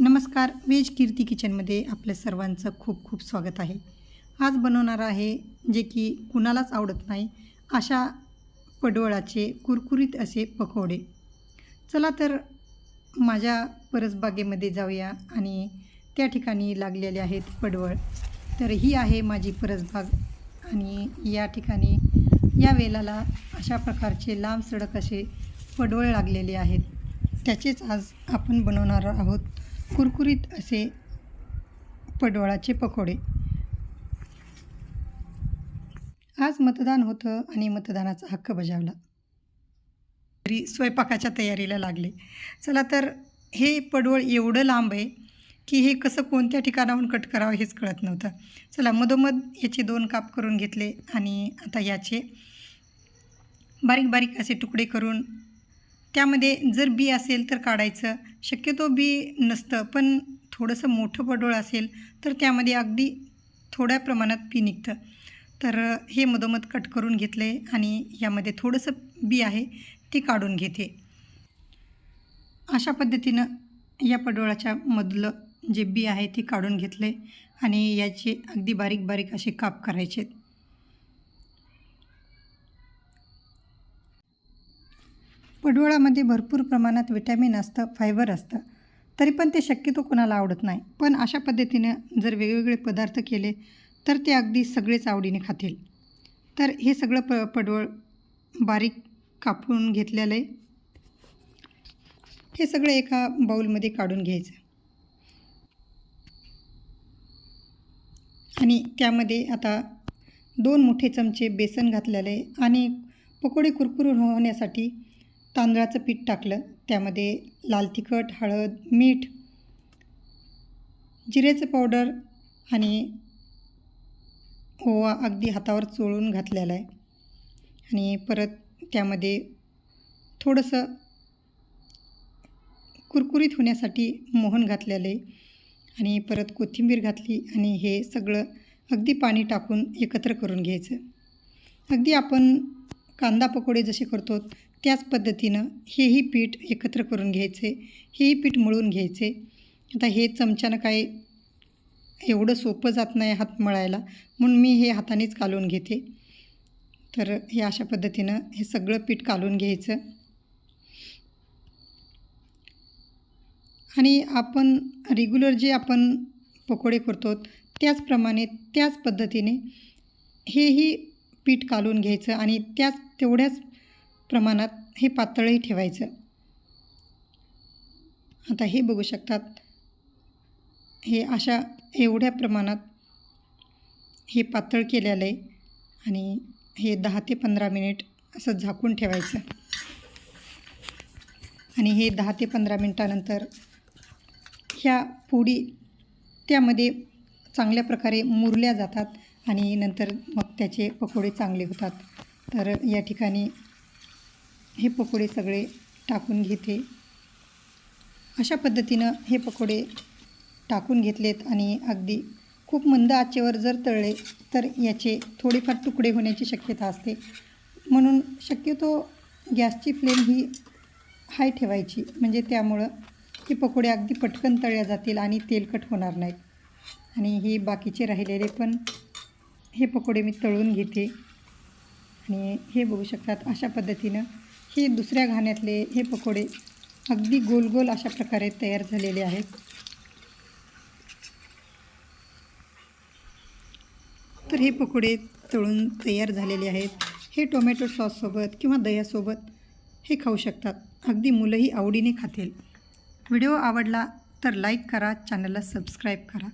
नमस्कार वेज कीर्ती किचनमध्ये आपल्या सर्वांचं खूप खूप स्वागत आहे. आज बनवणार आहे जे की कुणालाच आवडत नाही अशा पडवळाचे कुरकुरीत असे पकोडे. चला तर माझ्या परसबागेमध्ये जाऊया आणि त्या ठिकाणी लागलेले आहेत पडवळ. तर ही आहे माझी परसबाग आणि या ठिकाणी या वेलाला अशा प्रकारचे लांब सडक असे पडवळ लागलेले आहेत. त्याचेच आज आपण बनवणार आहोत कुरकुरीत असे पडवळाचे पकोडे. आज मतदान होतं आणि मतदानाचा हक्क बजावला. तरी स्वयंपाकाच्या तयारीला लागले. चला तर हे पडवळ एवढं लांब आहे की हे कसं कोणत्या ठिकाणाहून कट करावं हेच कळत नव्हतं. चला मधोमध याचे दोन काप करून घेतले आणि आता याचे बारीक बारीक असे तुकडे करून त्यामध्ये जर बी असेल तर काढायचं. शक्यतो बी नसतं पण थोडंसं मोठं पडोळ असेल तर त्यामध्ये अगदी थोड्या प्रमाणात बी निघतं. तर हे मधोमध कट करून घेतले आणि यामध्ये थोडंसं बी आहे ते काढून घेते. अशा पद्धतीनं या पडोळाच्या मधलं जे बी आहे ते काढून घेतले आणि याचे अगदी बारीक बारीक असे काप करायचे पडवळामध्ये भरपूर प्रमाणात विटॅमिन असतं फायबर असतं. तरी पण ते शक्यतो कोणाला आवडत नाही. पण अशा पद्धतीनं जर वेगवेगळे पदार्थ केले तर ते अगदी सगळेच आवडीने खातील. तर हे सगळं प पडवळ बारीक कापून घेतलेलं आहे. हे सगळं एका बाऊलमध्ये काढून घ्यायचं. आणि त्यामध्ये आता दोन मोठे चमचे बेसन घातलेले आणि पकोडे कुरकुरून होण्यासाठी तांदळाचं पीठ टाकलं. त्यामध्ये लाल तिखट हळद मीठ जिरेचं पावडर आणि ओवा अगदी हातावर चोळून घातलेला आहे. आणि परत त्यामध्ये थोडंसं कुरकुरीत होण्यासाठी मोहन घातलेलं आहे. आणि परत कोथिंबीर घातली आणि हे सगळं अगदी पाणी टाकून एकत्र करून घ्यायचं. अगदी आपण कांदा पकोडे जसे करतो त्याच पद्धतीनं हेही पीठ एकत्र करून घ्यायचे हेही पीठ मळून घ्यायचे. आता हे चमच्यानं काय एवढं सोपं जात नाही हात मळायला म्हणून मी हे हातानेच कालून घेते. तर हे अशा पद्धतीनं हे सगळं पीठ कालून घ्यायचं. आणि आपण रेग्युलर जे आपण पकोडे करतो त्याचप्रमाणे त्याच पद्धतीने हेही पीठ कालून घ्यायचं आणि त्याच तेवढ्याच प्रमाणात हे पातळही ठेवायचं. आता हे बघू शकतात. हे अशा एवढ्या प्रमाणात हे पातळ केलेलं आहे आणि हे दहा ते पंधरा मिनिट असं झाकून ठेवायचं. आणि हे दहा ते पंधरा मिनटानंतर ह्या पोळी त्यामध्ये चांगल्या प्रकारे मुरल्या जातात आणि नंतर मग त्याचे पकोडे चांगले होतात. तर या ठिकाणी हे पकोडे सगळे टाकून घेते. अशा पद्धतीनं हे पकोडे टाकून घेतलेत आणि अगदी खूप मंद आचेवर जर तळले तर याचे थोडेफार तुकडे होण्याची शक्यता असते. म्हणून शक्यतो गॅसची फ्लेम ही हाय ठेवायची. म्हणजे त्यामुळं हे पकोडे अगदी पटकन तळल्या जातील आणि तेलकट होणार नाहीत. आणि हे बाकीचे राहिलेले पण हे पकोडे मी तळून घेते. आणि हे बघू शकतात अशा पद्धतीनं हे दुसऱ्या घाण्यातले हे पकोडे अगदी गोल गोल अशा प्रकारे तयार झालेले आहेत. तर हे पकोडे तळून तयार झालेले आहेत. हे टोमॅटो सॉससोबत किंवा दह्यासोबत हे खाऊ शकतात. अगदी मुलंही आवडीने खातील. व्हिडिओ आवडला तर लाईक करा चॅनलला सबस्क्राईब करा.